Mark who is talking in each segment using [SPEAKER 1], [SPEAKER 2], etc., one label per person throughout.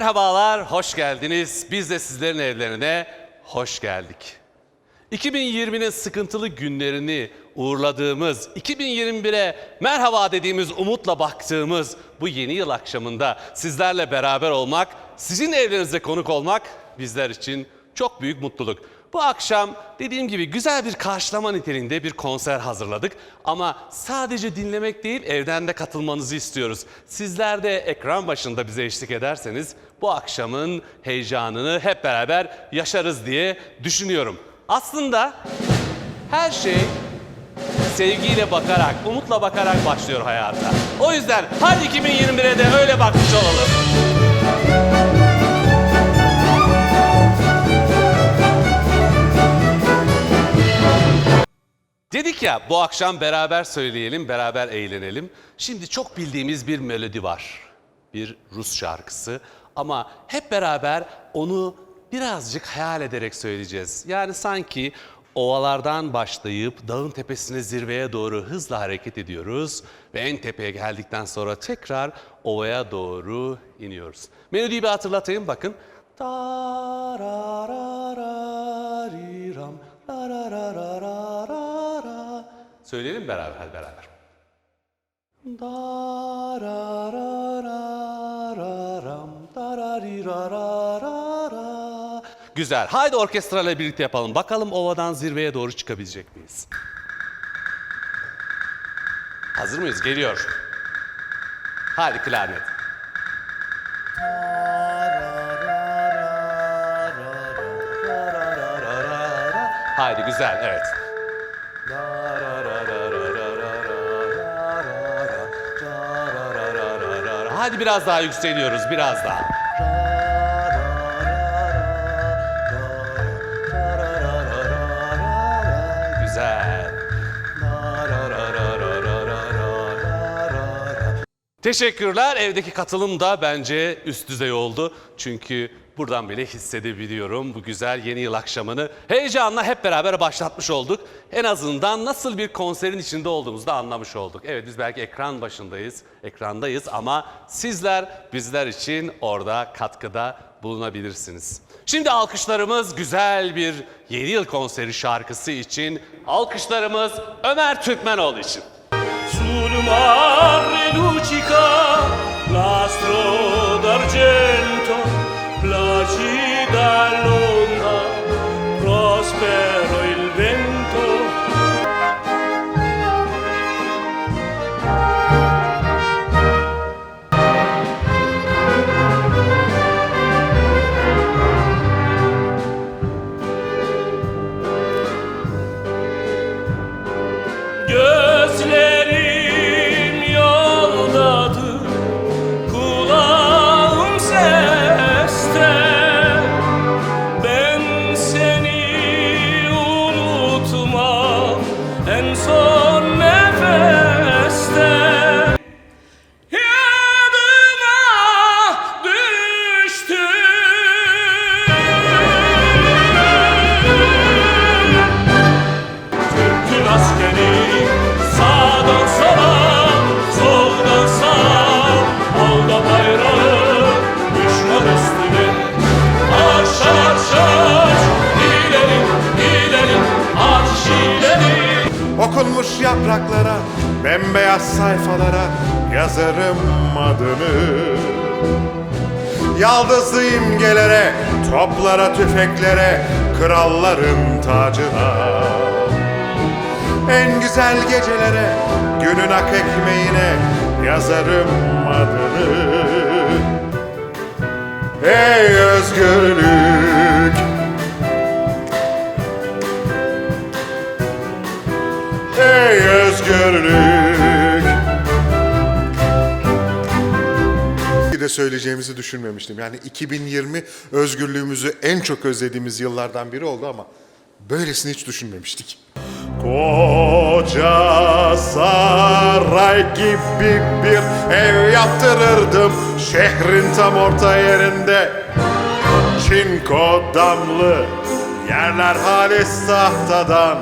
[SPEAKER 1] Merhabalar, hoş geldiniz. Biz de sizlerin evlerine hoş geldik. 2020'nin sıkıntılı günlerini uğurladığımız, 2021'e merhaba dediğimiz umutla baktığımız bu yeni yıl akşamında sizlerle beraber olmak, sizin evlerinize konuk olmak bizler için çok büyük mutluluk. Bu akşam dediğim gibi güzel bir karşılama niteliğinde bir konser hazırladık. Ama sadece dinlemek değil evden de katılmanızı istiyoruz. Sizler de ekran başında bize eşlik ederseniz bu akşamın heyecanını hep beraber yaşarız diye düşünüyorum. Aslında her şey sevgiyle bakarak, umutla bakarak başlıyor hayata. O yüzden hadi 2021'e de öyle bakmış olalım. Dedik ya bu akşam beraber söyleyelim, beraber eğlenelim. Şimdi çok bildiğimiz bir melodi var. Bir Rus şarkısı ama hep beraber onu birazcık hayal ederek söyleyeceğiz. Yani sanki ovalardan başlayıp dağın tepesine zirveye doğru hızla hareket ediyoruz ve en tepeye geldikten sonra tekrar ovaya doğru iniyoruz. Melodiyi bir hatırlatayım bakın. Tarararariram, tararararara. Söyleyelim beraber, hadi beraber. Darararararam, dararirararara. Güzel. Haydi orkestrayla birlikte yapalım. Bakalım ovadan zirveye doğru çıkabilecek miyiz? Hazır mıyız? Geliyor. Haydi klarnet. Haydi güzel, evet. Hadi biraz daha yükseliyoruz, biraz daha. Teşekkürler. Evdeki katılım da bence üst düzey oldu. Çünkü buradan bile hissedebiliyorum bu güzel yeni yıl akşamını. Heyecanla hep beraber başlatmış olduk. En azından nasıl bir konserin içinde olduğumuzu da anlamış olduk. Evet biz belki ekran başındayız, ekrandayız ama sizler bizler için orada katkıda bulunabilirsiniz. Şimdi alkışlarımız güzel bir yeni yıl konseri şarkısı için, alkışlarımız Ömer Türkmenoğlu için.
[SPEAKER 2] Sul luccica
[SPEAKER 3] Okunmuş yapraklara, bembeyaz sayfalara yazarım adını. Yaldızlı imgelere, toplara, tüfeklere, kralların tacına. En güzel gecelere, günün ak ekmeğine yazarım adını. Ey özgürlük! Söyleyeceğimizi düşünmemiştim. Yani 2020 özgürlüğümüzü en çok özlediğimiz yıllardan biri oldu ama böylesini hiç düşünmemiştik. Koca saray gibi bir ev yaptırırdım şehrin tam orta yerinde. Çinko damlı yerler halis tahtadan.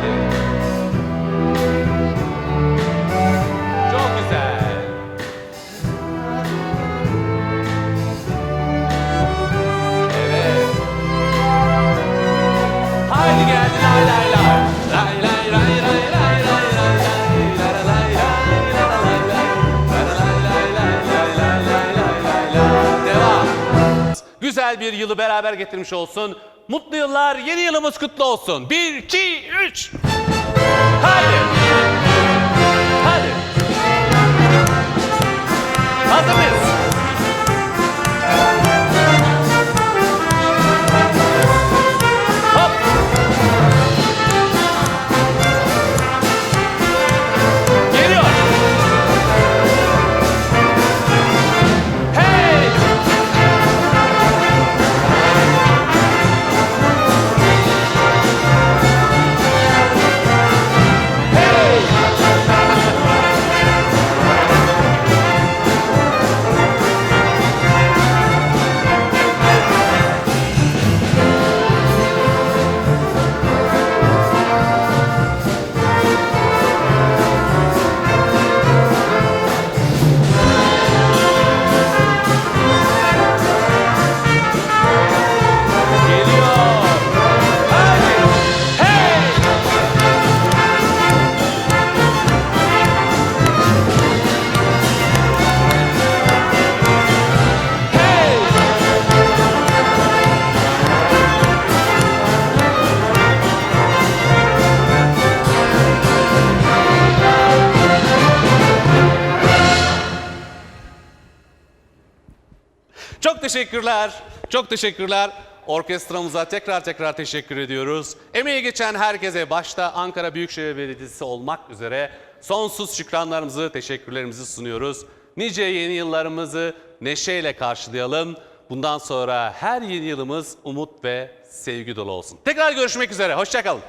[SPEAKER 1] Friday. Bir yılı beraber getirmiş olsun. Mutlu yıllar, yeni yılımız kutlu olsun. Bir, iki, üç. Hadi. Hadi. Hazır mıyız? Teşekkürler. Çok teşekkürler. Orkestramıza tekrar tekrar teşekkür ediyoruz. Emeği geçen herkese başta Ankara Büyükşehir Belediyesi olmak üzere sonsuz şükranlarımızı, teşekkürlerimizi sunuyoruz. Nice yeni yıllarımızı neşeyle karşılayalım. Bundan sonra her yeni yılımız umut ve sevgi dolu olsun. Tekrar görüşmek üzere. Hoşçakalın.